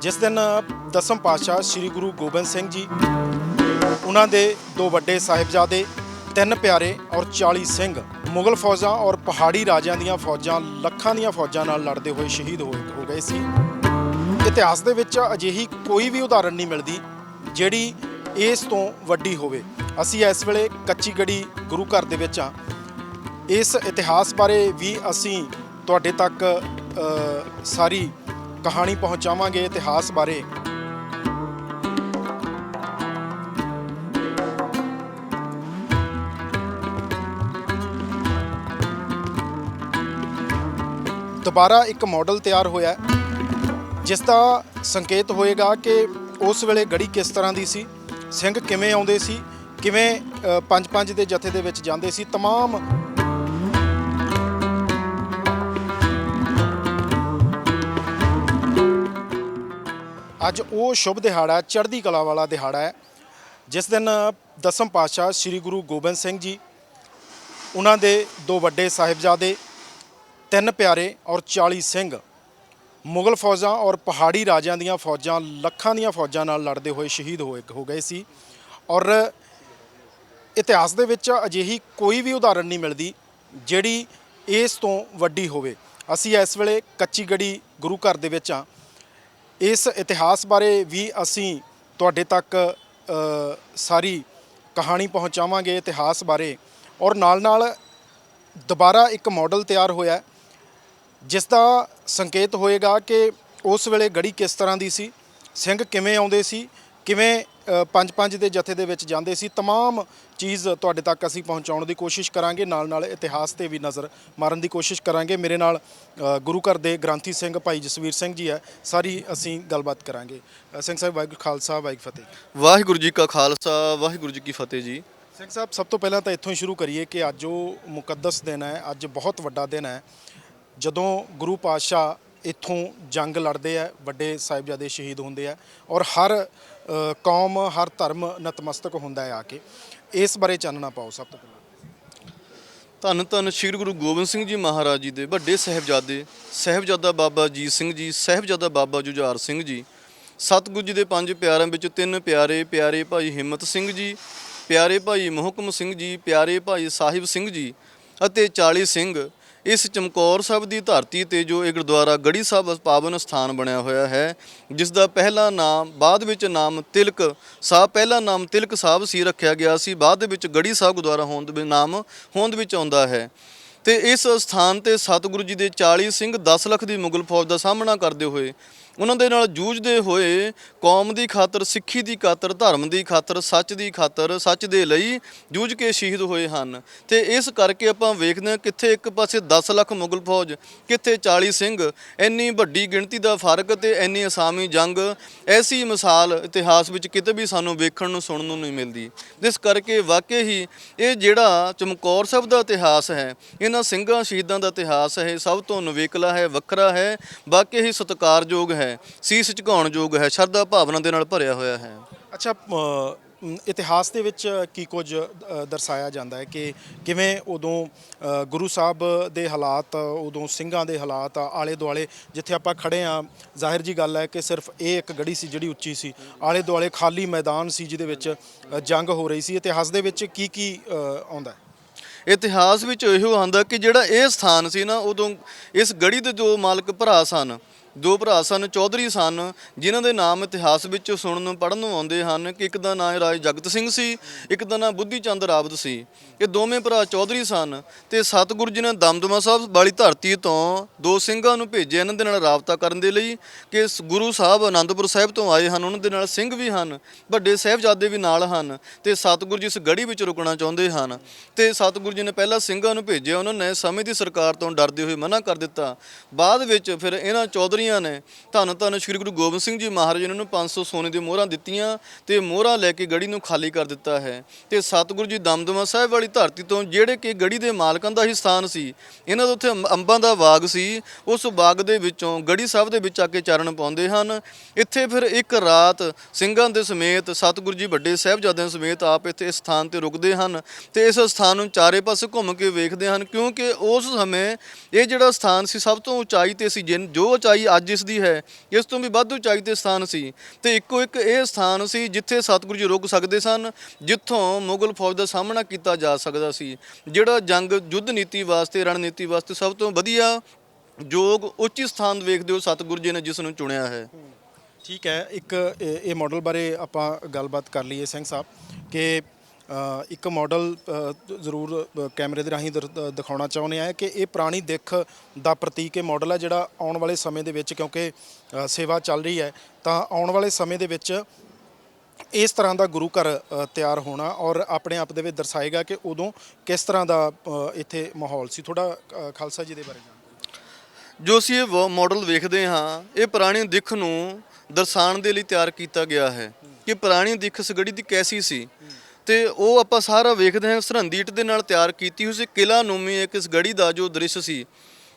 ਜਿਸ ਦਿਨ ਦਸਮ ਪਾਤਸ਼ਾਹ ਸ੍ਰੀ ਗੁਰੂ ਗੋਬਿੰਦ ਸਿੰਘ ਜੀ, ਉਹਨਾਂ ਦੇ ਦੋ ਵੱਡੇ ਸਾਹਿਬਜ਼ਾਦੇ, ਤਿੰਨ ਪਿਆਰੇ ਔਰ 40 ਸਿੰਘ, ਮੁਗਲ ਫੌਜਾਂ ਔਰ ਪਹਾੜੀ ਰਾਜਿਆਂ ਦੀਆਂ ਫੌਜਾਂ, ਲੱਖਾਂ ਦੀਆਂ ਫੌਜਾਂ ਨਾਲ ਲੜਦੇ ਹੋਏ ਸ਼ਹੀਦ ਹੋਏ ਹੋ ਗਏ ਸੀ। ਇਤਿਹਾਸ ਦੇ ਵਿੱਚ ਅਜਿਹੀ ਕੋਈ ਵੀ ਉਦਾਹਰਣ ਨਹੀਂ ਮਿਲਦੀ ਜਿਹੜੀ ਇਸ ਤੋਂ ਵੱਡੀ ਹੋਵੇ। ਅਸੀਂ ਇਸ ਵੇਲੇ ਕੱਚੀ ਗੜੀ ਗੁਰੂ ਘਰ ਦੇ ਵਿੱਚ ਆ ਇਸ ਇਤਿਹਾਸ ਬਾਰੇ ਵੀ ਅਸੀਂ ਤੁਹਾਡੇ ਤੱਕ ਅ, ਸਾਰੀ ਕਹਾਣੀ ਪਹੁੰਚਾਵਾਂਗੇ ਇਤਿਹਾਸ ਬਾਰੇ ਦੁਬਾਰਾ ਇੱਕ ਮਾਡਲ ਤਿਆਰ ਹੋਇਆ ਹੈ, ਜਿਸ ਦਾ ਸੰਕੇਤ ਹੋਏਗਾ ਕਿ ਉਸ ਵੇਲੇ ਗੜੀ ਕਿਸ ਤਰ੍ਹਾਂ ਦੀ ਸੀ ਸਿੰਘ ਕਿਵੇਂ ਆਉਂਦੇ ਸੀ ਕਿਵੇਂ ਅ, ਪੰਜ ਪੰਜ ਦੇ ਜਥੇ ਦੇ ਵਿੱਚ ਜਾਂਦੇ ਸੀ तमाम ਅੱਜ ਉਹ ਸ਼ੁਭ ਦਿਹਾੜਾ ਚੜ੍ਹਦੀ ਕਲਾ ਵਾਲਾ ਦਿਹਾੜਾ ਹੈ। ਜਿਸ ਦਿਨ ਦਸਮ ਪਾਤਸ਼ਾਹ ਸ੍ਰੀ ਗੁਰੂ ਗੋਬਿੰਦ ਸਿੰਘ ਜੀ, ਉਹਨਾਂ ਦੇ ਦੋ ਵੱਡੇ ਸਾਹਿਬਜ਼ਾਦੇ, ਤਿੰਨ ਪਿਆਰੇ ਔਰ 40 ਸਿੰਘ, ਮੁਗਲ ਫੌਜਾਂ ਔਰ ਪਹਾੜੀ ਰਾਜਿਆਂ ਦੀਆਂ ਫੌਜਾਂ, ਲੱਖਾਂ ਦੀਆਂ ਫੌਜਾਂ ਨਾਲ ਲੜਦੇ ਹੋਏ ਸ਼ਹੀਦ ਹੋਏ ਹੋ ਗਏ ਸੀ। ਔਰ ਇਤਿਹਾਸ ਦੇ ਵਿੱਚ ਅਜਿਹੀ ਕੋਈ ਵੀ ਉਦਾਹਰਣ ਨਹੀਂ ਮਿਲਦੀ ਜਿਹੜੀ ਇਸ ਤੋਂ ਵੱਡੀ ਹੋਵੇ। ਅਸੀਂ ਇਸ ਵੇਲੇ ਕੱਚੀ ਗੜੀ ਗੁਰੂ ਘਰ ਦੇ ਵਿੱਚ ਆ ਇਸ ਇਤਿਹਾਸ ਬਾਰੇ ਵੀ ਅਸੀਂ ਤੁਹਾਡੇ ਤੱਕ ਸਾਰੀ ਕਹਾਣੀ ਪਹੁੰਚਾਵਾਂਗੇ ਇਤਿਹਾਸ ਬਾਰੇ। ਔਰ ਨਾਲ ਨਾਲ ਦੁਬਾਰਾ ਇੱਕ ਮਾਡਲ ਤਿਆਰ ਹੋਇਆ ਜਿਸ ਦਾ ਸੰਕੇਤ ਹੋਏਗਾ ਕਿ ਉਸ ਵੇਲੇ ਗੜੀ ਕਿਸ ਤਰ੍ਹਾਂ ਦੀ ਸੀ, ਸਿੰਘ ਕਿਵੇਂ ਆਉਂਦੇ ਸੀ, ਕਿਵੇਂ ਅ, ਪੰਜ ਪੰਜ ਦੇ ਜਥੇ ਦੇ ਵਿੱਚ ਜਾਂਦੇ ਸੀ तमाम ਚੀਜ਼ ਤੁਹਾਡੇ ਤੱਕ ਅਸੀਂ ਪਹੁੰਚਾਉਣ ਦੀ ਕੋਸ਼ਿਸ਼ ਕਰਾਂਗੇ ਨਾਲ ਨਾਲ ਇਤਿਹਾਸ ਤੇ ਵੀ ਨਜ਼ਰ ਮਾਰਨ ਦੀ ਕੋਸ਼ਿਸ਼ ਕਰਾਂਗੇ ਮੇਰੇ ਨਾਲ ਅ, ਗੁਰੂ ਘਰ ਦੇ ਗ੍ਰੰਥੀ ਸਿੰਘ ਭਾਈ ਜਸਵੀਰ ਸਿੰਘ ਜੀ ਹੈ ਸਾਰੀ ਅਸੀਂ ਗੱਲਬਾਤ ਕਰਾਂਗੇ ਅ, ਸਿੰਘ ਸਾਹਿਬ ਵਾਹਿਗੁਰੂ ਖਾਲਸਾ ਵਾਹਿਗੁਰੂ ਫਤਿਹ ਵਾਹਿਗੁਰੂ ਜੀ ਕਾ ਖਾਲਸਾ ਵਾਹਿਗੁਰੂ ਜੀ ਕੀ ਫਤਿਹ ਜੀ ਸਿੰਘ ਸਾਹਿਬ ਸਭ ਤੋਂ ਪਹਿਲਾਂ ਤਾਂ ਇੱਥੋਂ ਹੀ ਸ਼ੁਰੂ ਕਰੀਏ ਕਿ ਅੱਜ ਉਹ ਮੁਕੱਦਸ ਦਿਨ ਹੈ ਅੱਜ ਬਹੁਤ ਵੱਡਾ ਦਿਨ ਹੈ ਜਦੋਂ ਗੁਰੂ ਪਾਤਸ਼ਾਹ ਇੱਥੋਂ ਜੰਗ ਲੜਦੇ ਆ ਵੱਡੇ ਸਾਹਿਬਜ਼ਾਦੇ ਸ਼ਹੀਦ ਹੁੰਦੇ ਆ ਔਰ ਹਰ ਅ, ਕੌਮ ਹਰ ਧਰਮ ਨਤਮਸਤਕ ਹੁੰਦਾ ਹੈ ਆ ਕੇ। ਇਸ ਬਾਰੇ ਚਾਨਣਾ ਪਾਓ ਸਭ ਤੋਂ ਪਹਿਲਾਂ। ਧੰਨ ਧੰਨ ਸ੍ਰੀ ਗੁਰੂ ਗੋਬਿੰਦ ਸਿੰਘ ਜੀ ਮਹਾਰਾਜ ਜੀ ਦੇ ਵੱਡੇ ਸਹਿਬਜ਼ਾਦੇ, ਸਹਿਬਜ਼ਾਦਾ ਬਾਬਾ ਅਜੀਤ ਸਿੰਘ ਜੀ, ਸਹਿਬਜ਼ਾਦਾ ਬਾਬਾ ਜੁਝਾਰ ਸਿੰਘ ਜੀ ਸਤਿਗੁਰੂ ਜੀ ਦੇ ਪੰਜ ਪਿਆਰਿਆਂ ਵਿੱਚ ਤਿੰਨ ਪਿਆਰੇ ਪਿਆਰੇ ਭਾਈ ਹਿੰਮਤ ਸਿੰਘ ਜੀ, ਪਿਆਰੇ ਭਾਈ ਮੁਹਕਮ ਸਿੰਘ ਜੀ, ਪਿਆਰੇ ਭਾਈ ਸਾਹਿਬ ਸਿੰਘ ਜੀ ਅਤੇ 40 ਸਿੰਘ ਇਸ ਚਮਕੌਰ ਸਾਹਿਬ ਦੀ ਧਰਤੀ ਤੇ ਜੋ ਇਹ ਗੁਰਦੁਆਰਾ ਗੜੀ ਸਾਹਿਬ ਪਾਵਨ ਸਥਾਨ ਬਣਿਆ ਹੋਇਆ ਹੈ, ਜਿਸ ਦਾ ਪਹਿਲਾ ਨਾਮ, ਬਾਅਦ ਵਿੱਚ ਨਾਮ ਤਿਲਕ ਸਾਹਿਬ, ਪਹਿਲਾ ਨਾਮ ਤਿਲਕ ਸਾਹਿਬ ਸੀ ਰੱਖਿਆ ਗਿਆ ਸੀ, ਬਾਅਦ ਵਿੱਚ ਗੜੀ ਸਾਹਿਬ ਗੁਰਦੁਆਰਾ ਹੋਂਦ ਵਿੱਚ ਨਾਮ ਹੋਂਦ ਵਿੱਚ ਆਉਂਦਾ ਹੈ। ਤੇ ਇਸ ਸਥਾਨ ਤੇ ਸਤਿਗੁਰੂ ਜੀ ਦੇ 40 ਸਿੰਘ 10 ਲੱਖ ਦੀ ਮੁਗਲ ਫੌਜ ਦਾ ਸਾਹਮਣਾ ਕਰਦੇ ਹੋਏ ਉਹਨਾਂ ਦੇ ਨਾਲ ਜੂਝਦੇ ਹੋਏ ਕੌਮ ਦੀ ਖਾਤਰ, ਸਿੱਖੀ ਦੀ ਖਾਤਰ, ਧਰਮ ਦੀ ਖਾਤਰ, ਸੱਚ ਦੀ ਖਾਤਰ, ਸੱਚ ਦੇ ਲਈ ਜੂਝ ਕੇ ਸ਼ਹੀਦ ਹੋਏ ਹਨ। ਤੇ ਇਸ ਕਰਕੇ ਆਪਾਂ ਵੇਖਦੇ ਹਾਂ ਕਿੱਥੇ ਇੱਕ ਪਾਸੇ 10 ਲੱਖ ਮੁਗਲ ਫੌਜ, ਕਿੱਥੇ 40 ਸਿੰਘ, ਇੰਨੀ ਵੱਡੀ ਗਿਣਤੀ ਦਾ ਫ਼ਰਕ ਤੇ ਇੰਨੀ ਅਸਾਮੀ ਜੰਗ, ਐਸੀ ਮਿਸਾਲ ਇਤਿਹਾਸ ਵਿੱਚ ਕਿਤੇ ਵੀ ਸਾਨੂੰ ਵੇਖਣ ਨੂੰ, ਸੁਣਨ ਨੂੰ ਨਹੀਂ ਮਿਲਦੀ। ਜਿਸ ਕਰਕੇ ਵਾਕਈ ਹੀ ਇਹ ਜਿਹੜਾ ਚਮਕੌਰ ਸਾਹਿਬ ਦਾ ਇਤਿਹਾਸ ਹੈ, ਇਹਨਾਂ ਸਿੰਘਾਂ ਸ਼ਹੀਦਾਂ ਦਾ ਇਤਿਹਾਸ ਹੈ ਸਭ ਤੋਂ ਨਵੇਕਲਾ ਹੈ, ਵੱਖਰਾ ਹੈ, ਵਾਕਈ ਹੀ ਸਤਿਕਾਰਯੋਗ ਹੈ। ਸੀਸ ਝੁਕਾਉਣਯੋਗ ਹੈ। ਸ਼ਰਧਾ ਭਾਵਨਾ ਦੇ ਨਾਲ ਭਰਿਆ ਹੋਇਆ ਹੈ। ਅੱਛਾ ਅ, ਮ, ਇਤਿਹਾਸ ਦੇ ਵਿੱਚ ਕੀ ਕੁਝ ਅ, ਦਰਸਾਇਆ ਜਾਂਦਾ ਹੈ ਕਿ ਕਿਵੇਂ ਉਦੋਂ ਅ, ਗੁਰੂ ਸਾਹਿਬ ਦੇ ਹਾਲਾਤ ਉਦੋਂ ਸਿੰਘਾਂ ਦੇ ਹਾਲਾਤ ਆਲੇ ਦੁਆਲੇ ਜਿੱਥੇ ਆਪਾਂ ਖੜੇ ਆ ਜ਼ਾਹਿਰ ਜੀ ਗੱਲ ਹੈ ਕਿ ਸਿਰਫ ਇਹ ਇੱਕ ਗੜੀ ਸੀ ਜਿਹੜੀ ਉੱਚੀ ਸੀ। ਆਲੇ ਦੁਆਲੇ ਖਾਲੀ ਮੈਦਾਨ ਸੀ ਜਿਹਦੇ ਵਿੱਚ ਅ, ਜੰਗ ਹੋ ਰਹੀ ਸੀ। ਇਤਿਹਾਸ ਦੇ ਵਿੱਚ ਕੀ ਕੀ ਅ, ਆਉਂਦਾ ਹੈ? ਇਤਿਹਾਸ ਵਿੱਚ ਇਹੋ ਆਉਂਦਾ ਕਿ ਜਿਹੜਾ ਇਹ ਸਥਾਨ ਸੀ ਨਾ ਉਦੋਂ ਇਸ ਗੜੀ ਦੇ ਦੋ ਮਾਲਕ ਭਰਾ ਸਨ ਦੋ ਭਰਾ ਸਨ, ਚੌਧਰੀ ਸਨ, ਜਿਨ੍ਹਾਂ ਦੇ ਨਾਮ ਇਤਿਹਾਸ ਵਿੱਚ ਸੁਣਨ ਨੂੰ ਪੜ੍ਹਨ ਨੂੰ ਆਉਂਦੇ ਹਨ। ਕਿ ਇੱਕ ਦਾ ਨਾਂ ਰਾਜ ਜਗਤ ਸਿੰਘ ਸੀ, ਇੱਕ ਦਾ ਨਾਂ ਬੁੱਧੀ ਚੰਦ ਰਾਵਤ ਸੀ। ਇਹ ਦੋਵੇਂ ਭਰਾ ਚੌਧਰੀ ਸਨ ਤੇ ਸਤਿਗੁਰੂ ਜੀ ਨੇ ਦਮਦਮਾ ਸਾਹਿਬ ਵਾਲੀ ਧਰਤੀ ਤੋਂ ਦੋ ਸਿੰਘਾਂ ਨੂੰ ਭੇਜਿਆ। ਇਹਨਾਂ ਦੇ ਨਾਲ ਰਾਬਤਾ ਕਰਨ ਦੇ ਲਈ ਕਿ ਸ- ਗੁਰੂ ਸਾਹਿਬ ਆਨੰਦਪੁਰ ਸਾਹਿਬ ਤੋਂ ਆਏ ਹਨ। ਉਹਨਾਂ ਦੇ ਨਾਲ ਸਿੰਘ ਵੀ ਹਨ, ਵੱਡੇ ਸਾਹਿਬਜ਼ਾਦੇ ਵੀ ਨਾਲ ਹਨ ਤੇ ਸਤਿਗੁਰੂ ਜੀ ਇਸ ਗੜੀ ਵਿੱਚ ਰੁਕਣਾ ਚਾਹੁੰਦੇ ਹਨ। ਤੇ ਸਤਿਗੁਰੂ ਜੀ ਨੇ ਪਹਿਲਾਂ ਸਿੰਘਾਂ ਨੂੰ ਭੇਜਿਆ। ਉਹਨਾਂ ਨੇ ਸਮੇਂ ਦੀ ਸਰਕਾਰ ਤੋਂ ਡਰਦੇ ਹੋਏ ਮਨਾ ਕਰ ਦਿੱਤਾ। ਬਾਅਦ ਵਿੱਚ ਫਿਰ ਇਹਨਾਂ ਚੌਧਰੀ ਰਹੀਆਂ ਨੇ। ਤੁਹਾਨੂੰ ਤੁਹਾਨੂੰ ਸ੍ਰੀ ਗੁਰੂ ਗੋਬਿੰਦ ਸਿੰਘ ਜੀ ਮਹਾਰਾਜ ਇਹਨਾਂ ਨੂੰ ਉਹਨੂੰ 500 ਸੋਨੇ ਦੀਆਂ ਮੋਹਰਾਂ ਦਿੱਤੀਆਂ ਤੇ ਮੋਹਰਾਂ ਲੈ ਕੇ ਗੜੀ ਨੂੰ ਖਾਲੀ ਕਰ ਦਿੱਤਾ ਹੈ। ਤੇ ਸਤਿਗੁਰੂ ਜੀ ਦਮਦਮਾ ਸਾਹਿਬ ਵਾਲੀ ਧਰਤੀ ਤੋਂ ਜਿਹੜੇ ਕਿ ਗੜੀ ਦੇ ਮਾਲਕਾਂ ਦਾ ਹੀ ਸਥਾਨ ਸੀ, ਇਹਨਾਂ ਦੇ ਉੱਥੇ ਅੰਬਾਂ ਦਾ ਬਾਗ ਸੀ, ਉਸ ਬਾਗ ਦੇ ਵਿੱਚੋਂ ਗੜੀ ਸਾਹਿਬ ਦੇ ਵਿੱਚ ਆ ਕੇ ਚਰਨ ਪਾਉਂਦੇ ਹਨ। ਇੱਥੇ ਫਿਰ ਇੱਕ ਰਾਤ ਸਿੰਘਾਂ ਦੇ ਸਮੇਤ, ਸਤਿਗੁਰੂ ਜੀ ਵੱਡੇ ਸਾਹਿਬਜ਼ਾਦਿਆਂ ਸਮੇਤ ਆਪ ਇੱਥੇ ਇਸ ਸਥਾਨ ਤੇ ਰੁਕਦੇ ਹਨ ਤੇ ਇਸ ਸਥਾਨ ਨੂੰ ਚਾਰੇ ਪਾਸੇ ਘੁੰਮ ਕੇ ਵੇਖਦੇ ਹਨ ਕਿਉਂਕਿ ਉਸ ਸਮੇਂ ਇਹ ਜਿਹੜਾ ਸਥਾਨ ਸੀ ਸਭ ਤੋਂ ਉਚਾਈ ਤੇ ਸੀ, ਜਿਨ- ਜੋ ਉਚਾਈ ਅੱਜ ਇਸ ਦੀ ਹੈ। ਇਸ ਤੋਂ ਵੀ ਵੱਧ ਉਚਾਈ ਤੇ ਸਥਾਨ ਸੀ। ਤੇ ਇੱਕੋ ਇੱਕ ਇਹ ਸਥਾਨ ਸੀ ਜਿੱਥੇ ਸਤਿਗੁਰੂ ਜੀ ਰੁਕ ਸਕਦੇ ਸਨ, ਜਿੱਥੋਂ ਮੁਗਲ ਫੌਜ ਦਾ ਸਾਹਮਣਾ ਕੀਤਾ ਜਾ ਸਕਦਾ ਸੀ, ਜਿਹੜਾ ਜੰਗ ਯੁੱਧ ਨੀਤੀ ਵਾਸਤੇ, ਰਣਨੀਤੀ ਵਾਸਤੇ ਸਭ ਤੋਂ ਵਧੀਆ ਯੋਗ, ਉੱਚੀ ਸਥਾਨ ਵੇਖਦੇ ਹੋ ਸਤਿਗੁਰੂ ਜੀ ਨੇ ਜਿਸ ਨੂੰ ਚੁਣਿਆ ਹੈ। ਠੀਕ ਹੈ, ਇੱਕ ਇਹ ਇਹ ਮਾਡਲ ਬਾਰੇ ਆਪਾਂ ਗੱਲਬਾਤ ਕਰ ਲਈਏ ਸਿੰਘ ਸਾਹਿਬ ਕਿ ਇੱਕ ਮਾਡਲ ਜ਼ਰੂਰ ਕੈਮਰੇ ਦੇ ਰਾਹੀਂ ਦਰ- ਦਿਖਾਉਣਾ ਚਾਹੁੰਦੇ ਆ ਕਿ ਇਹ ਪੁਰਾਣੀ ਦਿੱਖ ਦਾ ਪ੍ਰਤੀਕ ਇਹ ਮਾਡਲ ਹੈ ਜਿਹੜਾ ਆਉਣ ਵਾਲੇ ਸਮੇਂ ਦੇ ਵਿੱਚ ਕਿਉਂਕਿ ਸੇਵਾ ਚੱਲ ਰਹੀ ਹੈ, ਤਾਂ ਆਉਣ ਵਾਲੇ ਸਮੇਂ ਦੇ ਵਿੱਚ ਇਸ ਤਰ੍ਹਾਂ ਦਾ ਗੁਰੂ ਘਰ ਤਿਆਰ ਹੋਣਾ ਔਰ ਆਪਣੇ ਆਪ ਦੇ ਵਿੱਚ ਦਰਸਾਏਗਾ ਕਿ ਉਦੋਂ ਕਿਸ ਤਰ੍ਹਾਂ ਦਾ ਇੱਥੇ ਮਾਹੌਲ ਸੀ। ਥੋੜਾ ਖਾਲਸਾ ਜੀ ਦੇ ਬਾਰੇ ਜੋ ਅਸੀਂ ਇਹ ਵ- ਮਾਡਲ ਵੇਖਦੇ ਹਾਂ, ਇਹ ਪੁਰਾਣੀ ਦਿੱਖ ਨੂੰ ਦਰਸਾਉਣ ਦੇ ਲਈ ਤਿਆਰ ਕੀਤਾ ਗਿਆ ਹੈ ਕਿ ਪੁਰਾਣੀ ਦਿੱਖ ਸਗੜੀ ਦੀ ਕੈਸੀ ਸੀ? ਤੇ ਉਹ ਆਪਾਂ ਸਾਰਾ ਵੇਖਦੇ ਹਾਂ ਸਰਹੰਦੀ ਇੱਟ ਦੇ ਨਾਲ ਤਿਆਰ ਕੀਤੀ ਹੋਈ ਸੀ ਕਿਲਾ ਨੂਮੀ ਇੱਕ ਇਸ ਗੜੀ ਦਾ ਜੋ ਦ੍ਰਿਸ਼ ਸੀ।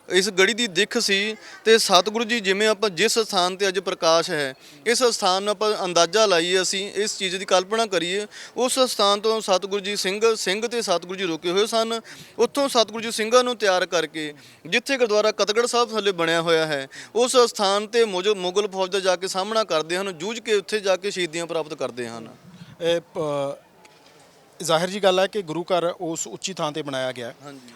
ਇਸ ਗੜੀ ਦੀ ਦਿੱਖ ਸੀ ਤੇ ਸਤਿਗੁਰੂ ਜੀ ਜਿਵੇਂ ਆਪਾਂ ਜਿਸ ਸਥਾਨ ਤੇ ਅੱਜ ਪ੍ਰਕਾਸ਼ ਹੈ, ਇਸ ਸਥਾਨ ਨੂੰ ਆਪਾਂ ਅੰਦਾਜ਼ਾ ਲਾਈਏ, ਅਸੀਂ ਇਸ ਚੀਜ਼ ਦੀ ਕਲਪਨਾ ਕਰੀਏ, ਉਸ ਸਥਾਨ ਤੋਂ ਸਤਿਗੁਰੂ ਜੀ ਸਿੰਘ ਸਿੰਘ ਤੇ ਸਤਿਗੁਰੂ ਜੀ ਰੁਕੇ ਹੋਏ ਸਨ। ਉੱਥੋਂ ਸਤਿਗੁਰੂ ਜੀ ਸਿੰਘਾਂ ਨੂੰ ਤਿਆਰ ਕਰਕੇ ਜਿੱਥੇ ਗੁਰਦੁਆਰਾ ਕਤਗੜ ਸਾਹਿਬ ਥੱਲੇ ਬਣਿਆ ਹੋਇਆ ਹੈ, ਉਸ ਸਥਾਨ ਤੇ ਮੁਜ- ਮੁਗਲ ਫੌਜ ਦਾ ਜਾ ਕੇ ਸਾਹਮਣਾ ਕਰਦੇ ਹਨ, ਜੂਝ ਕੇ ਉੱਥੇ ਜਾ ਕੇ ਸ਼ਹੀਦੀਆਂ ਪ੍ਰਾਪਤ ਕਰਦੇ ਹਨ। ਜ਼ਾਹਿਰ ਜੀ ਗੱਲ ਹੈ ਕਿ ਗੁਰੂ ਘਰ ਉਸ ਉੱਚੀ ਥਾਂ ਤੇ ਬਣਾਇਆ ਗਿਆ ਹੈ।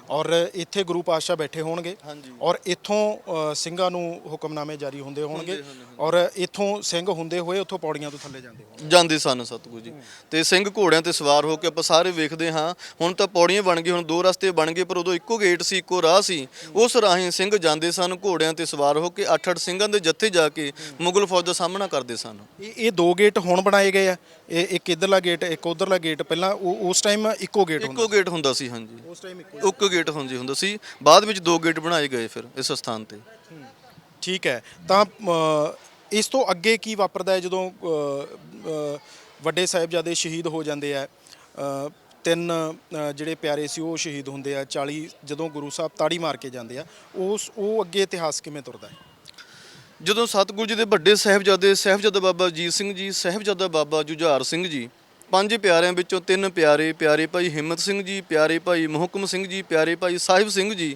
ਔਰ ਇੱਥੇ ਗੁਰੂ ਪਾਤਸ਼ਾਹ ਬੈਠੇ ਹੋਣਗੇ। ਔਰ ਇੱਥੋਂ ਅ, ਸਿੰਘਾਂ ਨੂੰ ਹੁਕਮਨਾਮੇ ਜਾਰੀ ਹੁੰਦੇ ਹੋਣਗੇ। ਔਰ ਇੱਥੋਂ ਸਿੰਘ ਹੁੰਦੇ ਹੋਏ ਉੱਥੋਂ ਪੌੜੀਆਂ ਤੋਂ ਥੱਲੇ ਜਾਂਦੇ ਹੋਣਗੇ। ਜਾਂਦੇ ਸਨ ਸਤਿਗੁਰੂ ਜੀ। ਤੇ ਸਿੰਘ ਘੋੜਿਆਂ ਤੇ ਸਵਾਰ ਹੋ ਕੇ ਆਪਾਂ ਸਾਰੇ ਵੇਖਦੇ ਹਾਂ ਹੁਣ ਤਾਂ ਪੌੜੀਆਂ ਬਣ ਗਈਆਂ ਹੁਣ ਦੋ ਰਸਤੇ ਬਣ ਗਏ ਪਰ ਉਦੋਂ ਇੱਕੋ ਗੇਟ ਸੀ ਇੱਕੋ ਰਾਹ ਸੀ। ਉਸ ਰਾਹੀਂ ਸਿੰਘ ਜਾਂਦੇ ਸਨ ਘੋੜਿਆਂ ਤੇ ਸਵਾਰ ਹੋ ਕੇ ਅੱਠ ਅੱਠ ਸਿੰਘਾਂ ਦੇ ਜੱਥੇ ਜਾ ਕੇ ਮੁਗਲ ਫੌਜ ਦਾ ਸਾਹਮਣਾ ਕਰਦੇ ਸਨ। ਇਹ ਇਹ ਦੋ ਗੇਟ ਹੁਣ ਬਣਾਏ ਗਏ ਆ। ਇਹ ਇੱਕ ਇਧਰਲਾ ਗੇਟ ਇੱਕ ਉਧਰਲਾ ਗੇਟ ਪਹਿਲਾਂ ਉਹ ਉਸ ਟਾਈਮ ਇੱਕੋ ਗੇਟ ਹੁੰਦਾ ਇੱਕੋ ਗੇਟ ਹੁੰਦਾ ਸੀ ਹਾਂਜੀ। ਉਸ ਟਾਈਮ ਇੱਕੋ ਇੱਕੋ ਗੇਟ ਹੁੰਦੀ ਹੁੰਦਾ ਸੀ। ਬਾਅਦ ਵਿੱਚ ਦੋ ਗੇਟ ਬਣਾਏ ਗਏ ਫਿਰ ਇਸ ਸਥਾਨ ਤੇ। ਠੀਕ ਹੈ। ਤਾਂ ਅ, ਇਸ ਤੋਂ ਅੱਗੇ ਕੀ ਵਾਪਰਦਾ ਹੈ ਜਦੋਂ ਅ, ਅ, ਵੱਡੇ ਸਾਹਿਬਜ਼ਾਦੇ ਸ਼ਹੀਦ ਹੋ ਜਾਂਦੇ ਆ? ਅ, ਤਿੰਨ ਅ, ਜਿਹੜੇ ਪਿਆਰੇ ਸੀ ਉਹ ਸ਼ਹੀਦ ਹੁੰਦੇ ਆ। 40 ਜਦੋਂ ਗੁਰੂ ਸਾਹਿਬ ਤਾੜੀ ਮਾਰ ਕੇ ਜਾਂਦੇ ਆ। ਉਸ ਉਹ ਅੱਗੇ ਇਤਿਹਾਸ ਕਿਵੇਂ ਤੁਰਦਾ ਹੈ? ਜਦੋਂ ਸਤਿਗੁਰੂ ਜੀ ਦੇ ਵੱਡੇ ਸਾਹਿਬਜ਼ਾਦੇ ਸਾਹਿਬਜ਼ਾਦਾ ਬਾਬਾ ਅਜੀਤ ਸਿੰਘ ਜੀ ਸਾਹਿਬਜ਼ਾਦਾ ਬਾਬਾ ਜੁਝਾਰ ਸਿੰਘ ਜੀ ਪੰਜ ਪਿਆਰਿਆਂ ਵਿੱਚੋਂ ਤਿੰਨ ਪਿਆਰੇ ਪਿਆਰੇ ਭਾਈ ਹਿੰਮਤ ਸਿੰਘ ਜੀ, ਪਿਆਰੇ ਭਾਈ ਮੁਹਕਮ ਸਿੰਘ ਜੀ, ਪਿਆਰੇ ਭਾਈ ਸਾਹਿਬ ਸਿੰਘ ਜੀ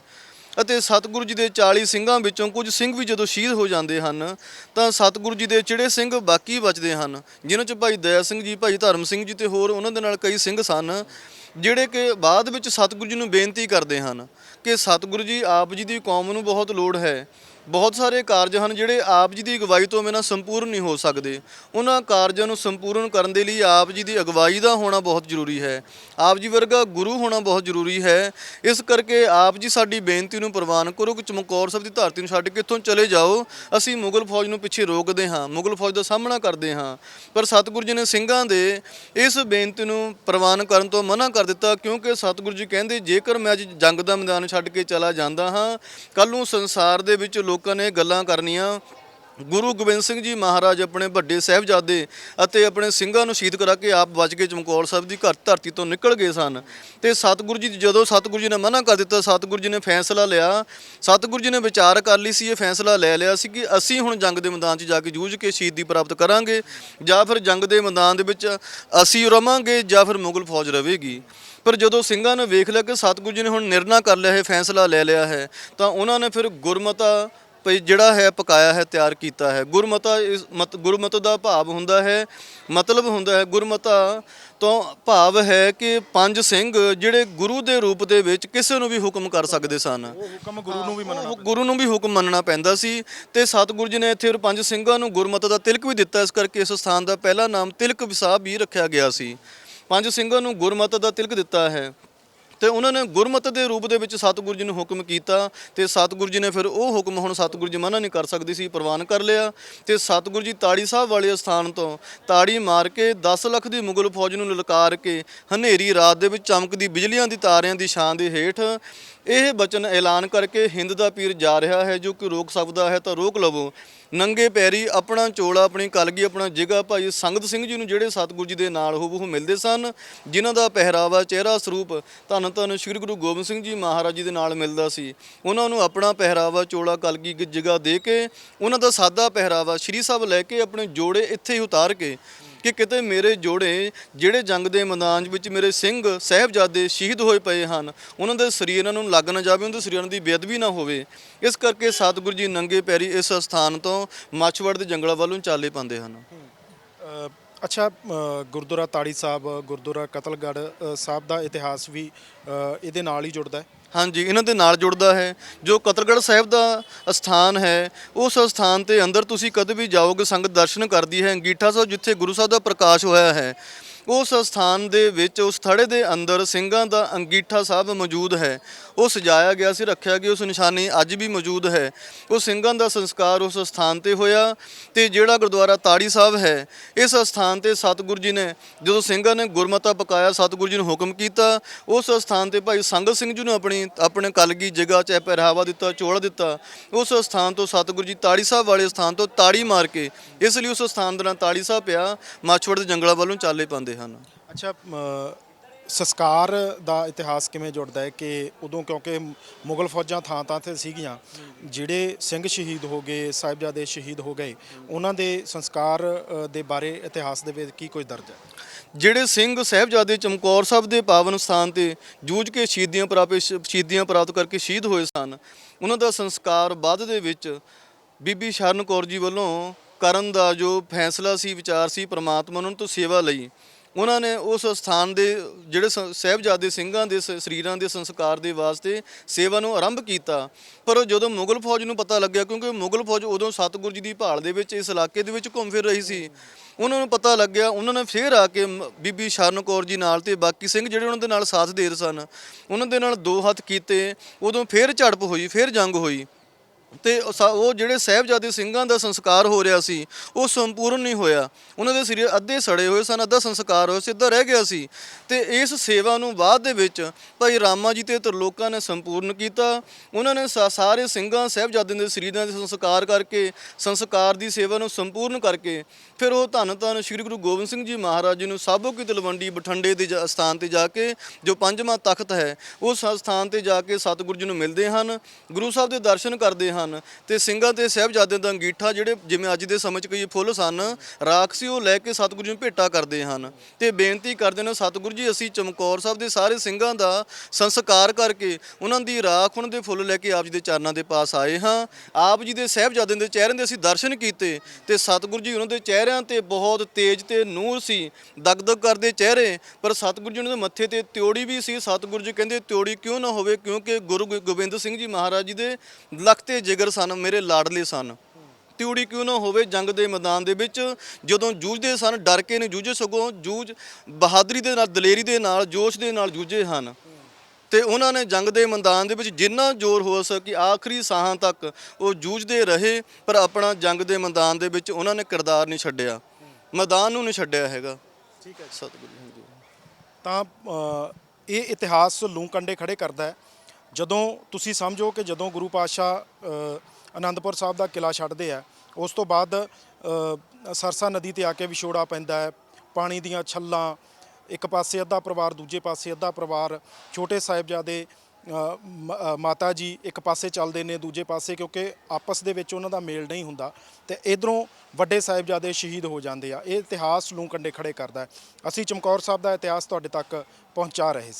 ਅਤੇ ਸਤਿਗੁਰੂ ਜੀ ਦੇ 40 ਸਿੰਘਾਂ ਵਿੱਚੋਂ ਕੁਝ ਸਿੰਘ ਵੀ ਜਦੋਂ ਸ਼ਹੀਦ ਹੋ ਜਾਂਦੇ ਹਨ, ਤਾਂ ਸਤਿਗੁਰੂ ਜੀ ਦੇ ਜਿਹੜੇ ਸਿੰਘ ਬਾਕੀ ਬਚਦੇ ਹਨ, ਜਿਨ੍ਹਾਂ 'ਚ ਭਾਈ ਦਇਆ ਸਿੰਘ ਜੀ, ਭਾਈ ਧਰਮ ਸਿੰਘ ਜੀ ਤੇ ਹੋਰ ਉਹਨਾਂ ਦੇ ਨਾਲ ਕਈ ਸਿੰਘ ਸਨ, ਜਿਹੜੇ ਕਿ ਬਾਅਦ ਵਿੱਚ ਸਤਿਗੁਰੂ ਜੀ ਨੂੰ ਬੇਨਤੀ ਕਰਦੇ ਹਨ ਕਿ ਸਤਿਗੁਰੂ ਜੀ, ਆਪ ਜੀ ਦੀ ਕੌਮ ਨੂੰ ਬਹੁਤ ਲੋੜ ਹੈ ਬਹੁਤ ਸਾਰੇ ਕਾਰਜ ਹਨ ਜਿਹੜੇ ਆਪ ਜੀ ਦੀ ਅਗਵਾਈ ਤੋਂ ਬਿਨਾਂ ਸੰਪੂਰਨ ਨਹੀਂ ਹੋ ਸਕਦੇ। ਉਹਨਾਂ ਕਾਰਜਾਂ ਨੂੰ ਸੰਪੂਰਨ ਕਰਨ ਦੇ ਲਈ ਆਪ ਜੀ ਦੀ ਅਗਵਾਈ ਦਾ ਹੋਣਾ ਬਹੁਤ ਜ਼ਰੂਰੀ ਹੈ। ਆਪ ਜੀ ਵਰਗਾ ਗੁਰੂ ਹੋਣਾ ਬਹੁਤ ਜ਼ਰੂਰੀ ਹੈ। ਇਸ ਕਰਕੇ ਆਪ ਜੀ ਸਾਡੀ ਬੇਨਤੀ ਨੂੰ ਪ੍ਰਵਾਨ ਕਰੋ ਕਿ ਚਮਕੌਰ ਸਾਹਿਬ ਦੀ ਧਰਤੀ ਨੂੰ ਛੱਡ ਕੇ ਇੱਥੋਂ ਚਲੇ ਜਾਓ। ਅਸੀਂ ਮੁਗਲ ਫੌਜ ਨੂੰ ਪਿੱਛੇ ਰੋਕਦੇ ਹਾਂ, ਮੁਗਲ ਫੌਜ ਦਾ ਸਾਹਮਣਾ ਕਰਦੇ ਹਾਂ। ਪਰ ਸਤਿਗੁਰੂ ਜੀ ਨੇ ਸਿੰਘਾਂ ਦੇ ਇਸ ਬੇਨਤੀ ਨੂੰ ਪ੍ਰਵਾਨ ਕਰਨ ਤੋਂ ਮਨਾ ਕਰ ਦਿੱਤਾ ਕਿਉਂਕਿ ਸਤਿਗੁਰੂ ਜੀ ਕਹਿੰਦੇ, ਜੇਕਰ ਮੈਂ ਅੱਜ ਜੰਗ ਦਾ ਮੈਦਾਨ ਛੱਡ ਕੇ ਚਲਾ ਜਾਂਦਾ ਹਾਂ ਕੱਲ ਨੂੰ ਸੰਸਾਰ ਦੇ ਵਿੱਚ ਲੋਕ ਲੋਕਾਂ ਨੇ ਗੱਲਾਂ ਕਰਨੀਆਂ। ਗੁਰੂ ਗੋਬਿੰਦ ਸਿੰਘ ਜੀ ਮਹਾਰਾਜ ਆਪਣੇ ਵੱਡੇ ਸਾਹਿਬਜ਼ਾਦੇ ਅਤੇ ਆਪਣੇ ਸਿੰਘਾਂ ਨੂੰ ਸ਼ਹੀਦ ਕਰਾ ਕੇ ਆਪ ਬਚ ਕੇ ਚਮਕੌਰ ਸਾਹਿਬ ਦੀ ਘਰ ਧਰਤੀ ਤੋਂ ਨਿਕਲ ਗਏ ਸਨ। ਤੇ ਸਤਿਗੁਰੂ ਜੀ, ਜਦੋਂ ਸਤਿਗੁਰੂ ਜੀ ਨੇ ਮਨਾ ਕਰ ਦਿੱਤਾ, ਸਤਿਗੁਰੂ ਜੀ ਨੇ ਫੈਸਲਾ ਲਿਆ। ਸਤਿਗੁਰੂ ਜੀ ਨੇ ਵਿਚਾਰ ਕਰ ਲਈ ਸੀ, ਇਹ ਫੈਸਲਾ ਲੈ ਲਿਆ ਸੀ ਕਿ ਅਸੀਂ ਹੁਣ ਜੰਗ ਦੇ ਮੈਦਾਨ 'ਚ ਜਾ ਕੇ ਜੂਝ ਕੇ ਸ਼ਹੀਦੀ ਪ੍ਰਾਪਤ ਕਰਾਂਗੇ ਜਾਂ ਫਿਰ ਜੰਗ ਦੇ ਮੈਦਾਨ ਦੇ ਵਿੱਚ ਅਸੀਂ ਰਵਾਂਗੇ ਜਾਂ ਫਿਰ ਮੁਗਲ ਫੌਜ ਰਹੇਗੀ ਪਰ ਜਦੋਂ ਸਿੰਘਾਂ ਨੇ ਵੇਖ ਲਿਆ ਕਿ ਸਤਿਗੁਰੂ ਜੀ ਨੇ ਹੁਣ ਨਿਰਣਾ ਕਰ ਲਿਆ ਹੈ, ਫੈਸਲਾ ਲੈ ਲਿਆ ਹੈ, ਤਾਂ ਉਹਨਾਂ ਨੇ ਫਿਰ ਗੁਰਮਤਾ ਭਈ ਜਿਹੜਾ ਹੈ ਪਕਾਇਆ ਹੈ ਤਿਆਰ ਕੀਤਾ ਹੈ। ਗੁਰਮਤਾ ਇਸ ਮਤ ਗੁਰਮਤ ਦਾ ਭਾਵ ਹੁੰਦਾ ਹੈ ਮਤਲਬ ਹੁੰਦਾ ਹੈ ਗੁਰਮਤਾ ਤੋਂ ਭਾਵ ਹੈ ਕਿ ਪੰਜ ਸਿੰਘ ਜਿਹੜੇ ਗੁਰੂ ਦੇ ਰੂਪ ਦੇ ਵਿੱਚ ਕਿਸੇ ਨੂੰ ਵੀ ਹੁਕਮ ਕਰ ਸਕਦੇ ਸਨ। ਹੁਕਮ ਗੁਰੂ ਨੂੰ ਵੀ ਮੰਨਣਾ ਗੁਰੂ ਨੂੰ ਵੀ ਹੁਕਮ ਮੰਨਣਾ ਪੈਂਦਾ ਸੀ ਤੇ ਸਤਿਗੁਰੂ ਜੀ ਨੇ ਇੱਥੇ ਪੰਜ ਸਿੰਘਾਂ ਨੂੰ ਗੁਰਮਤ ਦਾ ਤਿਲਕ ਵੀ ਦਿੱਤਾ। ਇਸ ਕਰਕੇ ਇਸ ਸਥਾਨ ਦਾ ਪਹਿਲਾ ਨਾਮ ਤਿਲਕ ਵਿਸਾਬ ਵੀ ਰੱਖਿਆ ਗਿਆ ਸੀ। ਪੰਜ ਸਿੰਘਾਂ ਨੂੰ ਗੁਰਮਤ ਦਾ ਤਿਲਕ ਦਿੱਤਾ ਹੈ। ਤੇ ਉਹਨਾਂ ਨੇ ਗੁਰਮਤਿ ਦੇ ਰੂਪ ਦੇ ਵਿੱਚ ਸਤਿਗੁਰੂ ਜੀ ਨੂੰ ਹੁਕਮ ਕੀਤਾ ਤੇ ਸਤਿਗੁਰੂ ਜੀ ਨੇ ਫਿਰ ਉਹ ਹੁਕਮ ਹੁਣ ਸਤਿਗੁਰੂ ਜੀ ਮਨਾ ਨਹੀਂ ਕਰ ਸਕਦੀ ਸੀ, ਪ੍ਰਵਾਨ ਕਰ ਲਿਆ ਤੇ ਸਤਿਗੁਰੂ ਜੀ ਤਾੜੀ ਸਾਹਿਬ ਵਾਲੇ ਸਥਾਨ ਤੋਂ ਤਾੜੀ ਮਾਰ ਕੇ 10 ਲੱਖ ਦੀ ਮੁਗਲ ਫੌਜ ਨੂੰ ਲਲਕਾਰ ਕੇ ਹਨੇਰੀ ਰਾਤ ਦੇ ਵਿੱਚ ਚਮਕਦੀ ਬਿਜਲੀਆਂ ਦੀ ਤਾਰਿਆਂ ਦੀ ਛਾਂ ਦੇ ਹੇਠ ਇਹ ਬਚਨ ਐਲਾਨ ਕਰਕੇ ਹਿੰਦ ਦਾ ਪੀਰ ਜਾ ਰਿਹਾ ਹੈ, ਜੋ ਕਿ ਰੋਕ ਸਕਦਾ ਹੈ ਤਾਂ ਰੋਕ ਲਵੋ। ਨੰਗੇ ਪੈਰੀ ਆਪਣਾ ਚੋਲਾ, ਆਪਣੀ ਕਲਗੀ, ਆਪਣਾ ਜਿਗਾ ਭਾਈ ਸੰਗਤ ਸਿੰਘ ਜੀ ਨੂੰ ਜਿਹੜੇ ਸਤਿਗੁਰੂ ਜੀ ਦੇ ਨਾਲ ਹੂਬਹੂ ਮਿਲਦੇ ਸਨ, ਜਿਨ੍ਹਾਂ ਦਾ ਪਹਿਰਾਵਾ, ਚਿਹਰਾ ਸਰੂਪ ਧੰਨ ਧੰਨ ਸ੍ਰੀ ਗੁਰੂ ਗੋਬਿੰਦ ਸਿੰਘ ਜੀ ਮਹਾਰਾਜ ਜੀ ਦੇ ਨਾਲ ਮਿਲਦਾ ਸੀ। ਉਹਨਾਂ ਨੂੰ ਆਪਣਾ ਪਹਿਰਾਵਾ, ਚੋਲਾ, ਕਲਗੀ ਜਿਗਾ ਦੇ ਕੇ, ਉਹਨਾਂ ਦਾ ਸਾਦਾ ਪਹਿਰਾਵਾ, ਸ੍ਰੀ ਸਾਹਿਬ ਲੈ ਕੇ ਆਪਣੇ ਜੋੜੇ ਇੱਥੇ ਹੀ ਉਤਾਰ ਕੇ ਕਿ ਕਿਤੇ ਮੇਰੇ ਜੋੜੇ ਜਿਹੜੇ ਜੰਗ ਦੇ ਮੈਦਾਨ ਵਿੱਚ ਮੇਰੇ ਸਿੰਘ ਸਾਹਿਬਜ਼ਾਦੇ ਸ਼ਹੀਦ ਹੋਏ ਪਏ ਹਨ, ਉਹਨਾਂ ਦੇ ਸਰੀਰਾਂ ਨੂੰ ਲੱਗ ਨਾ ਜਾਵੇ, ਉਹਨਾਂ ਦੇ ਸਰੀਰਾਂ ਦੀ ਬੇਅਦਬੀ ਨਾ ਹੋਵੇ। ਇਸ ਕਰਕੇ ਸਤਿਗੁਰੂ ਜੀ ਨੰਗੇ ਪੈਰੀ ਇਸ ਸਥਾਨ ਤੋਂ ਮੱਛਵੜ ਦੇ ਜੰਗਲਾਂ ਵੱਲੋਂ ਚਾਲੇ ਪਾਉਂਦੇ ਹਨ। ਅੱਛਾ ਗੁਰਦੁਆਰਾ ਤਾੜੀ ਸਾਹਿਬ, ਗੁਰਦੁਆਰਾ ਕਤਲਗੜ੍ਹ ਸਾਹਿਬ ਦਾ ਇਤਿਹਾਸ ਵੀ ਇਹਦੇ ਨਾਲ ਹੀ ਜੁੜਦਾ ਹੈ? ਹਾਂਜੀ, ਇਹਨਾਂ ਦੇ ਨਾਲ ਜੁੜਦਾ ਹੈ। ਜੋ ਕਤਰਗੜ੍ਹ ਸਾਹਿਬ ਦਾ ਸਥਾਨ ਹੈ, ਉਸ ਸਥਾਨ ਤੇ ਅੰਦਰ ਤੁਸੀਂ ਕਦੇ ਵੀ ਜਾਓਗੇ, ਸੰਗਤ ਦਰਸ਼ਨ ਕਰਦੀ ਹੈ। ਅੰਗੀਠਾ ਸਾਹਿਬ ਜਿੱਥੇ ਗੁਰੂ ਸਾਹਿਬ ਦਾ ਪ੍ਰਕਾਸ਼ ਹੋਇਆ ਹੈ ਉਸ ਸਥਾਨ ਦੇ ਵਿੱਚ, ਉਸ ਥੜੇ ਦੇ ਅੰਦਰ ਸਿੰਘਾਂ ਦਾ ਅੰਗੀਠਾ ਸਾਹਿਬ ਮੌਜੂਦ ਹੈ। ਉਹ ਸਜਾਇਆ ਗਿਆ ਸੀ, ਰੱਖਿਆ ਗਿਆ ਉਸ ਨਿਸ਼ਾਨੀ ਅੱਜ ਵੀ ਮੌਜੂਦ ਹੈ। ਉਹ ਸਿੰਘਾਂ ਦਾ ਸੰਸਕਾਰ ਉਸ ਸਥਾਨ ਤੇ ਹੋਇਆ ਤੇ ਜਿਹੜਾ ਗੁਰਦੁਆਰਾ ਤਾੜੀ ਸਾਹਿਬ ਹੈ, ਇਸ ਸਥਾਨ ਤੇ ਸਤਿਗੁਰੂ ਜੀ ਨੇ ਜਦੋਂ ਸਿੰਘਾਂ ਨੇ ਗੁਰਮਤਾ ਪਕਾਇਆ, ਸਤਿਗੁਰੂ ਜੀ ਨੂੰ ਹੁਕਮ ਕੀਤਾ, ਉਸ ਸਥਾਨ ਤੇ ਭਾਈ ਸੰਗਤ ਸਿੰਘ ਜੀ ਨੂੰ ਆਪਣੀ, ਆਪਣੇ ਕਲਗੀ ਜਗ੍ਹਾ 'ਚ ਪਹਿਰਾਵਾ ਦਿੱਤਾ, ਚੋਲਾ ਦਿੱਤਾ। ਉਸ ਸਥਾਨ ਤੋਂ ਸਤਿਗੁਰੂ ਜੀ ਤਾੜੀ ਸਾਹਿਬ ਵਾਲੇ ਸਥਾਨ ਤੋਂ ਤਾੜੀ ਮਾਰ ਕੇ, ਇਸ ਲਈ ਉਸ ਸਥਾਨ ਦਾ ਨਾਂ ਤਾੜੀ ਸਾਹਿਬ ਪਿਆ ਮਾਛਵੜ ਦੇ ਜੰਗਲਾਂ ਵੱਲੋਂ ਚਾਲੇ ਪਾਉਂਦੇ ਹਨ। ਅੱਛਾ ਸੰਸਕਾਰ ਦਾ ਇਤਿਹਾਸ ਕਿਵੇਂ ਜੁੜਦਾ ਹੈ ਕਿ ਉਦੋਂ ਕਿਉਂਕਿ ਮੁਗਲ ਫੌਜਾਂ ਥਾਂ ਥਾਂ ਤੇ ਸੀਗੀਆਂ ਜਿਹੜੇ ਸਿੰਘ ਸ਼ਹੀਦ ਹੋ ਗਏ ਸਾਹਿਬਜ਼ਾਦੇ ਸ਼ਹੀਦ ਹੋ ਗਏ ਉਹਨਾਂ ਦੇ ਸੰਸਕਾਰ ਦੇ ਬਾਰੇ ਇਤਿਹਾਸ ਦੇ ਵਿੱਚ ਕੀ ਕੁਝ ਦਰਜ ਹੈ? ਜਿਹੜੇ ਸਿੰਘ ਸਾਹਿਬਜ਼ਾਦੇ ਚਮਕੌਰ ਸਾਹਿਬ ਦੇ ਪਾਵਨ ਸਥਾਨ ਤੇ ਜੂਝ ਕੇ ਸ਼ਹੀਦੀਆਂ ਪ੍ਰਾਪਤ ਸ਼ਹੀਦੀਆਂ ਪ੍ਰਾਪਤ ਕਰਕੇ ਸ਼ਹੀਦ ਹੋਏ ਸਨ ਉਹਨਾਂ ਦਾ ਸੰਸਕਾਰ ਬਾਅਦ ਦੇ ਵਿੱਚ ਬੀਬੀ ਸ਼ਰਨ ਕੌਰ ਜੀ ਵੱਲੋਂ ਕਰਨ ਦਾ ਜੋ ਫੈਸਲਾ ਸੀ ਵਿਚਾਰ ਸੀ ਪ੍ਰਮਾਤਮਾ ਉਹਨਾਂ ਤੋਂ ਸੇਵਾ ਲਈ ਉਹਨਾਂ ਨੇ ਉਸ ਸਥਾਨ ਦੇ ਜਿਹੜੇ ਸ- ਸਾਹਿਬਜ਼ਾਦੇ ਸਿੰਘਾਂ ਦੇ ਸ- ਸਰੀਰਾਂ ਦੇ ਸੰਸਕਾਰ ਦੇ ਵਾਸਤੇ ਸੇਵਾ ਨੂੰ ਆਰੰਭ ਕੀਤਾ। ਪਰ ਉਹ ਜਦੋਂ ਮੁਗਲ ਫੌਜ ਨੂੰ ਪਤਾ ਲੱਗਿਆ, ਕਿਉਂਕਿ ਮੁਗਲ ਫੌਜ ਉਦੋਂ ਸਤਿਗੁਰੂ ਜੀ ਦੀ ਭਾਲ ਦੇ ਵਿੱਚ ਇਸ ਇਲਾਕੇ ਦੇ ਵਿੱਚ ਘੁੰਮ ਫਿਰ ਰਹੀ ਸੀ, ਉਹਨਾਂ ਨੂੰ ਪਤਾ ਲੱਗਿਆ, ਉਹਨਾਂ ਨੇ ਫੇਰ ਆ ਕੇ ਮ- ਬੀਬੀ ਸ਼ਰਨ ਕੌਰ ਜੀ ਨਾਲ ਤੇ ਬਾਕੀ ਸਿੰਘ ਜਿਹੜੇ ਉਹਨਾਂ ਦੇ ਨਾਲ ਸਾਥ ਦੇ ਰਹੇ ਸਨ, ਉਹਨਾਂ ਦੇ ਨਾਲ ਦੋ ਹੱਥ ਕੀਤੇ, ਉਦੋਂ ਫੇਰ ਝੜਪ ਹੋਈ, ਫੇਰ ਜੰਗ ਹੋਈ। ਤੇ ਉਹ ਸਾ- ਉਹ ਜਿਹੜੇ ਸਾਹਿਬਜ਼ਾਦੇ ਸਿੰਘਾਂ ਦਾ ਸੰਸਕਾਰ ਹੋ ਰਿਹਾ ਸੀ, ਉਹ ਸੰਪੂਰਨ ਨਹੀਂ ਹੋਇਆ। ਉਹਨਾਂ ਦੇ ਸਰੀਰ ਅੱਧੇ ਸੜੇ ਹੋਏ ਸਨ, ਅੱਧਾ ਸੰਸਕਾਰ ਹੋਇਆ ਸੀ ਅੱਧਾ ਰਹਿ ਗਿਆ ਸੀ। ਤੇ ਇਸ ਸੇਵਾ ਨੂੰ ਬਾਅਦ ਦੇ ਵਿੱਚ ਭਾਈ ਰਾਮਾ ਜੀ ਤੇ ਤਰਲੋਕਾਂ ਨੇ ਸੰਪੂਰਨ ਕੀਤਾ। ਉਹਨਾਂ ਨੇ ਸਾ- ਸਾਰੇ ਸਿੰਘਾਂ, ਸਾਹਿਬਜ਼ਾਦਿਆਂ ਦੇ ਸਰੀਰਾਂ ਦੇ ਸੰਸਕਾਰ ਕਰਕੇ, ਸੰਸਕਾਰ ਦੀ ਸੇਵਾ ਨੂੰ ਸੰਪੂਰਨ ਕਰਕੇ, ਫਿਰ ਉਹ ਧੰਨ ਧੰਨ ਸ੍ਰੀ ਗੁਰੂ ਗੋਬਿੰਦ ਸਿੰਘ ਜੀ ਮਹਾਰਾਜ ਜੀ ਨੂੰ ਸਾਬੋ ਕੀ ਤਲਵੰਡੀ ਬਠੰਡੇ ਦੇ ਜਾ- ਸਥਾਨ ਤੇ ਜਾ ਕੇ, ਜੋ ਪੰਜਵਾਂ ਤਖਤ ਹੈ, ਉਸ ਸਥਾਨ ਤੇ ਜਾ ਕੇ ਸਤਿਗੁਰੂ ਜੀ ਨੂੰ ਮਿਲਦੇ ਹਨ। ਗੁਰੂ ਸਾਹਿਬ ਦੇ ਦਰਸ਼ਨ ਕਰਦੇ ਹਨ ਹਨ ਤੇ ਸਿੰਘਾਂ ਤੇ ਸਾਹਿਬਜ਼ਾਦਿਆਂ ਦਾ ਅੰਗੀਠਾ ਜਿਹੜੇ ਜਿਵੇਂ ਅੱਜ ਦੇ ਸਮੇਂ 'ਚ ਕਈ ਫੁੱਲ ਸਨ, ਰਾਖ ਸੀ ਉਹ ਲੈ ਕੇ ਸਤਿਗੁਰੂ ਜੀ ਨੂੰ ਭੇਟਾ ਕਰਦੇ ਹਨ ਤੇ ਬੇਨਤੀ ਕਰਦੇ ਨੇ ਸਤਿਗੁਰੂ ਜੀ, ਅਸੀਂ ਚਮਕੌਰ ਸਾਹਿਬ ਦੇ ਸਾਰੇ ਸਿੰਘਾਂ ਦਾ ਸੰਸਕਾਰ ਕਰਕੇ ਉਹਨਾਂ ਦੀ ਰਾਖ, ਉਹਨਾਂ ਦੇ ਫੁੱਲ ਲੈ ਕੇ ਆਪ ਜੀ ਦੇ ਚਰਨਾਂ ਦੇ ਪਾਸ ਆਏ ਹਾਂ। ਆਪ ਜੀ ਦੇ ਸਾਹਿਬਜ਼ਾਦਿਆਂ ਦੇ ਚਿਹਰਿਆਂ ਦੇ ਅਸੀਂ ਦਰਸ਼ਨ ਕੀਤੇ ਤੇ ਸਤਿਗੁਰੂ ਜੀ ਉਹਨਾਂ ਦੇ ਚਿਹਰਿਆਂ ਤੇ ਬਹੁਤ ਤੇਜ ਤੇ ਨੂਰ ਸੀ, ਦਗਦਗ ਕਰਦੇ ਚਿਹਰੇ, ਪਰ ਸਤਿਗੁਰੂ ਜੀ ਉਹਨਾਂ ਦੇ ਮੱਥੇ ਤੇ ਤਿਉੜੀ ਵੀ ਸੀ। ਸਤਿਗੁਰੂ ਜੀ ਕਹਿੰਦੇ, ਤਿਉੜੀ ਕਿਉਂ ਨਾ ਹੋਵੇ? ਕਿਉਂਕਿ ਗੁਰੂ ਗੋ- ਗੋਬਿੰਦ ਸਿੰਘ ਜੀ ਮਹਾਰਾਜ ਜੀ ਦੇ ਲਖ ਤੇ ਜਿਗਰ ਸਨ ਮੇਰੇ ਲਾਡਲੇ ਸਨ। ਤਿਉੜੀ ਕਿਉਂ ਨਾ ਹੋਵੇ ਜੰਗ ਦੇ ਮੈਦਾਨ ਦੇ ਵਿੱਚ ਜਦੋਂ ਜੂਝਦੇ ਸਨ ਡਰ ਕੇ ਨਹੀਂ ਜੂਝੇ ਸਗੋਂ ਜੂਝ ਬਹਾਦਰੀ ਦੇ ਨਾਲ ਦਲੇਰੀ ਦੇ ਨਾਲ ਜੋਸ਼ ਦੇ ਨਾਲ ਜੂਝੇ ਹਨ। ਤੇ ਉਹਨਾਂ ਨੇ ਜੰਗ ਦੇ ਮੈਦਾਨ ਦੇ ਵਿੱਚ ਜਿੰਨਾ ਜ਼ੋਰ ਹੋ ਸਕੇ ਆਖਰੀ ਸਾਹਾਂ ਤੱਕ ਉਹ ਜੂਝਦੇ ਰਹੇ ਪਰ ਆਪਣਾ ਜੰਗ ਦੇ ਮੈਦਾਨ ਦੇ ਵਿੱਚ ਉਹਨਾਂ ਨੇ ਕਿਰਦਾਰ ਨਹੀਂ ਛੱਡਿਆ। ਮੈਦਾਨ ਨੂੰ ਨਹੀਂ ਛੱਡਿਆ ਹੈਗਾ। ਠੀਕ ਹੈ ਸਤਿਗੁਰੂ ਜੀ। ਤਾਂ ਇਹ ਇਤਿਹਾਸ ਲੂੰ ਕੰਡੇ ਖੜੇ ਕਰਦਾ ਹੈ। ਜਦੋਂ ਤੁਸੀਂ ਸਮਝੋ ਕਿ ਜਦੋਂ ਗੁਰੂ ਪਾਤਸ਼ਾਹ ਅ, ਆਨੰਦਪੁਰ ਸਾਹਿਬ ਦਾ ਕਿਲਾ ਛੱਡਦੇ ਆ ਉਸ ਤੋਂ ਬਾਅਦ ਸਰਸਾ ਨਦੀ ਤੇ ਆ ਕੇ ਵਿਛੋੜਾ ਪੈਂਦਾ ਹੈ ਪਾਣੀ ਦੀਆਂ ਛੱਲਾਂ ਇੱਕ ਪਾਸੇ ਅੱਧਾ ਪਰਿਵਾਰ ਦੂਜੇ ਪਾਸੇ ਅੱਧਾ ਪਰਿਵਾਰ ਛੋਟੇ ਸਾਹਿਬਜ਼ਾਦੇ ਮ- ਮਾਤਾ ਜੀ ਇੱਕ ਪਾਸੇ ਚੱਲਦੇ ਨੇ ਦੂਜੇ ਪਾਸੇ ਕਿਉਂਕਿ ਆਪਸ ਦੇ ਵਿੱਚ ਉਹਨਾਂ ਦਾ ਮੇਲ ਨਹੀਂ ਹੁੰਦਾ ਤੇ ਇਧਰੋਂ ਵੱਡੇ ਸਾਹਿਬਜ਼ਾਦੇ ਸ਼ਹੀਦ ਹੋ ਜਾਂਦੇ ਆ। ਇਹ ਇਤਿਹਾਸ ਲੂੰ ਕੰਡੇ ਖੜੇ ਕਰਦਾ ਹੈ। ਅਸੀਂ ਚਮਕੌਰ ਸਾਹਿਬ ਦਾ ਇਤਿਹਾਸ ਤੁਹਾਡੇ ਤੱਕ ਪਹੁੰਚਾ ਰਹੇ ਸੀ।